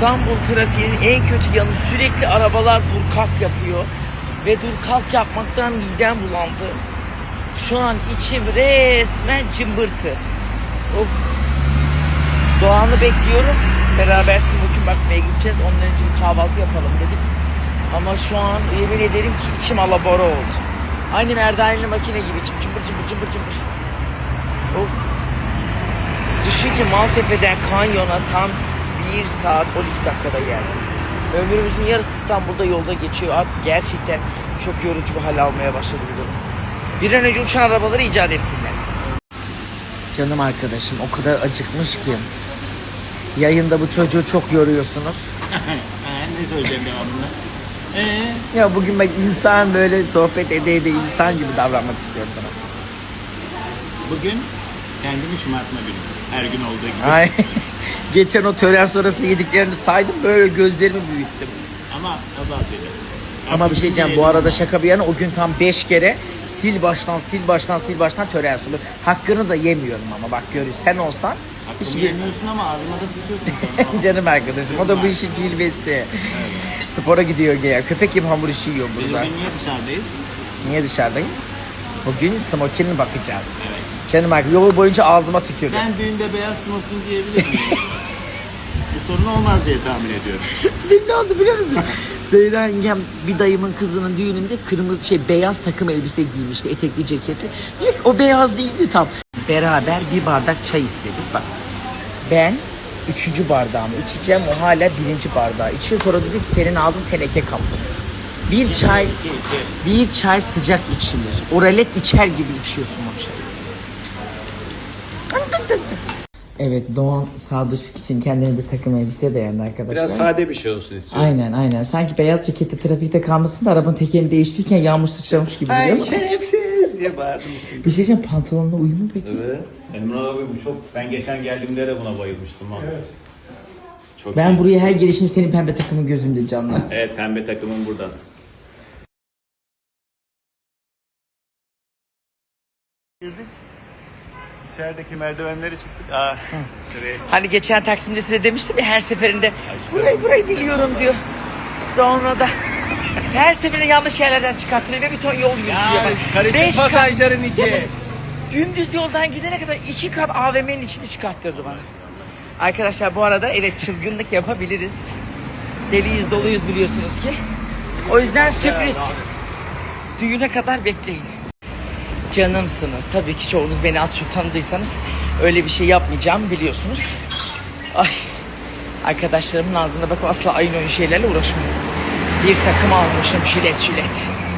İstanbul trafiğinin en kötü yanı sürekli arabalar dur kalk yapıyor. Ve dur kalk yapmaktan midem bulandı. Şu an içim resmen cımbırtı. Of. Doğan'ı bekliyorum. Beraber bugün bakmaya gideceğiz. Ondan önce bir kahvaltı yapalım dedik. Ama şu an yemin ederim ki içim alabora oldu. Aynı merdaneli makine gibi içim cımbır cımbır cımbır cımbır. Of. Düşün ki Maltepe'den Kanyon'a tam 1 saat 12 dakikada geldim. Ömrümüzün yarısı İstanbul'da yolda geçiyor. Artık gerçekten çok yorucu bir hal almaya başladı bu durum. Bir an önce uçan arabaları icat etsinler. Canım arkadaşım o kadar acıkmış ki. Yayında bu çocuğu çok yoruyorsunuz. Ee, ne söyleyeceğim devamında? Ee, Ya bugün ben insan böyle sohbet ede ede insan gibi davranmak istiyorum sana. bugün kendimi şımartma günü. Her gün olduğu gibi. Ay. Geçen o tören sonrası yediklerini saydım böyle gözlerimi büyüttüm. Ama azaltıydı. Ama bir şey diyeceğim bu arada şaka bir yana o gün tam 5 kere sil baştan sil baştan sil baştan tören sonu. Hakkını da yemiyorum ama bak görüyor sen olsan Hakkımı hiçbir yemiyorsun ama ağzıma da tutuyorsun canım arkadaşım o da bu işin cilvesi. Spora gidiyor ya köpek gibi hamur işi yiyor burada. bugün niye dışarıdayız? Niye dışarıdayız? Bugün smokin'e bakacağız. Evet. Canım arkadaşım yol boyunca ağzıma tükürdü. Ben düğünde beyaz smoking giyebilir miyim? Bu sorun olmaz diye tahmin ediyorum. Dün ne oldu biliyor musun? Zehra yengem bir dayımın kızının düğününde kırmızı şey beyaz takım elbise giymişti etekli ceketli. Diyor ki o beyaz değildi tam. Beraber bir bardak çay istedik bak. Ben üçüncü bardağımı içeceğim o hala birinci bardağı içiyor. Sonra dedi ki senin ağzın teneke kaplı. Bir çay, bir çay sıcak içilir. Oralet içer gibi içiyorsun o çayı. Evet Doğan sadıçlık için kendine bir takım elbise beğendi arkadaşlar. Biraz sade bir şey olsun istiyorum. Aynen aynen. Sanki beyaz cekette trafikte kalmasın da arabanın tekerini değiştirirken yağmur sıçramış gibi Ay musun? şerefsiz diye bağırdım. Bir şey diyeceğim pantolonla uyumu mu peki? Evet. Emre abi bu çok... Ben geçen geldiğimde de buna bayılmıştım. Ha. Evet. Çok Ben iyi. buraya her gelişimde senin pembe takımın gözümde canlar. Evet pembe takımım burada. Girdik. İçerideki merdivenleri çıktık. Aa, şuraya. Hani geçen Taksim'de size demiştim ya her seferinde burayı burayı biliyorum diyor. Sonra da her seferinde yanlış yerlerden çıkartılıyor ve bir ton yol yürütüyor. Bak, beş kat- pasajların içi. Dümdüz yoldan gidene kadar iki kat AVM'nin içini çıkarttırdı bana. Arkadaşlar bu arada evet çılgınlık yapabiliriz. Deliyiz doluyuz biliyorsunuz ki. O yüzden sürpriz. Düğüne kadar bekleyin. Canımsınız. Tabii ki çoğunuz beni az çok tanıdıysanız öyle bir şey yapmayacağımı biliyorsunuz. Ay. Arkadaşlarımın ağzına bakıp asla aynı oyun şeylerle uğraşmıyorum. Bir takım almışım jilet jilet.